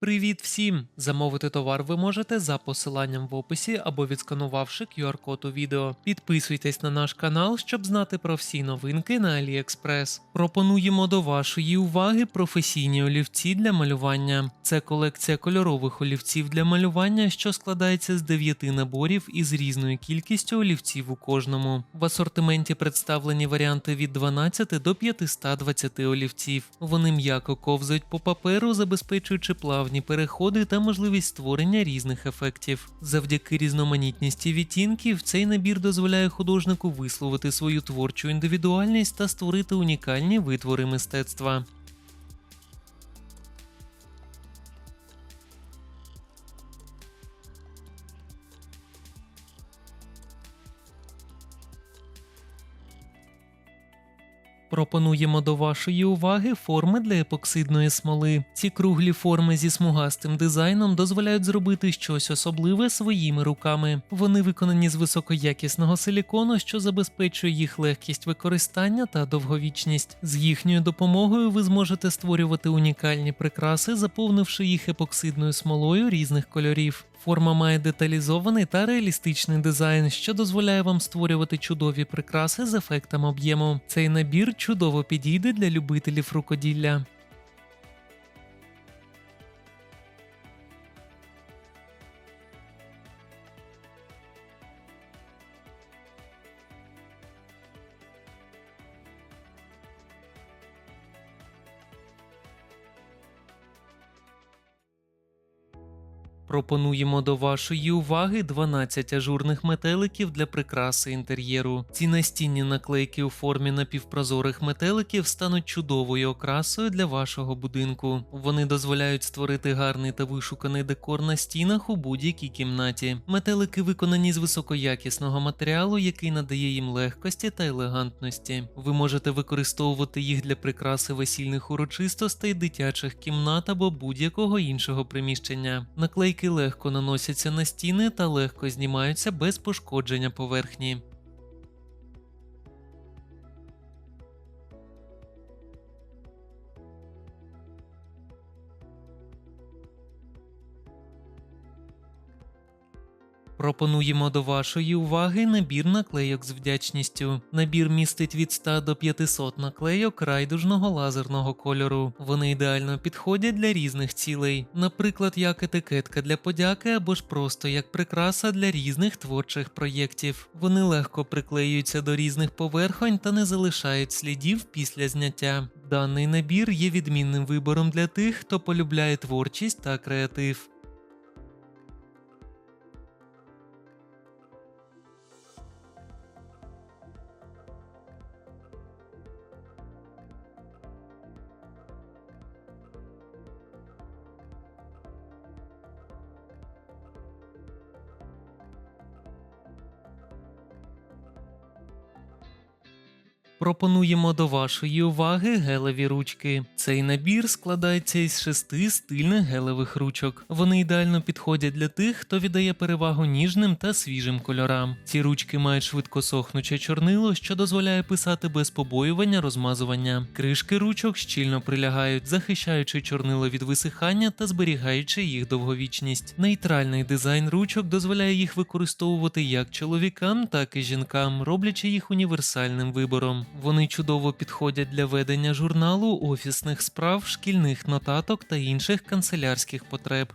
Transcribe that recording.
Привіт всім! Замовити товар ви можете за посиланням в описі або відсканувавши QR-код у відео. Підписуйтесь на наш канал, щоб знати про всі новинки на AliExpress. Пропонуємо до вашої уваги професійні олівці для малювання. Це колекція кольорових олівців для малювання, що складається з 9 наборів із різною кількістю олівців у кожному. В асортименті представлені варіанти від 12 до 520 олівців. Вони м'яко ковзають по паперу, забезпечуючи плавні переходи та можливість створення різних ефектів. Завдяки різноманітності відтінків цей набір дозволяє художнику висловити свою творчу індивідуальність та створити унікальні витвори мистецтва. Пропонуємо до вашої уваги форми для епоксидної смоли. Ці круглі форми зі смугастим дизайном дозволяють зробити щось особливе своїми руками. Вони виконані з високоякісного силікону, що забезпечує їх легкість використання та довговічність. З їхньою допомогою ви зможете створювати унікальні прикраси, заповнивши їх епоксидною смолою різних кольорів. Форма має деталізований та реалістичний дизайн, що дозволяє вам створювати чудові прикраси з ефектом об'єму. Цей набір чудово підійде для любителів рукоділля. Пропонуємо до вашої уваги 12 ажурних метеликів для прикраси інтер'єру. Ці настінні наклейки у формі напівпрозорих метеликів стануть чудовою окрасою для вашого будинку. Вони дозволяють створити гарний та вишуканий декор на стінах у будь-якій кімнаті. Метелики виконані з високоякісного матеріалу, який надає їм легкості та елегантності. Ви можете використовувати їх для прикраси весільних урочистостей, дитячих кімнат або будь-якого іншого приміщення. Наклейки легко наносяться на стіни та легко знімаються без пошкодження поверхні. Пропонуємо до вашої уваги набір наклейок з вдячністю. Набір містить від 100 до 500 наклейок райдужного лазерного кольору. Вони ідеально підходять для різних цілей, наприклад, як етикетка для подяки або ж просто як прикраса для різних творчих проєктів. Вони легко приклеюються до різних поверхонь та не залишають слідів після зняття. Даний набір є відмінним вибором для тих, хто полюбляє творчість та креатив. Пропонуємо до вашої уваги гелеві ручки. Цей набір складається із шести стильних гелевих ручок. Вони ідеально підходять для тих, хто віддає перевагу ніжним та свіжим кольорам. Ці ручки мають швидкосохнуче чорнило, що дозволяє писати без побоювання розмазування. Кришки ручок щільно прилягають, захищаючи чорнило від висихання та зберігаючи їх довговічність. Нейтральний дизайн ручок дозволяє їх використовувати як чоловікам, так і жінкам, роблячи їх універсальним вибором. Вони чудово підходять для ведення журналу, офісних справ, шкільних нотаток та інших канцелярських потреб.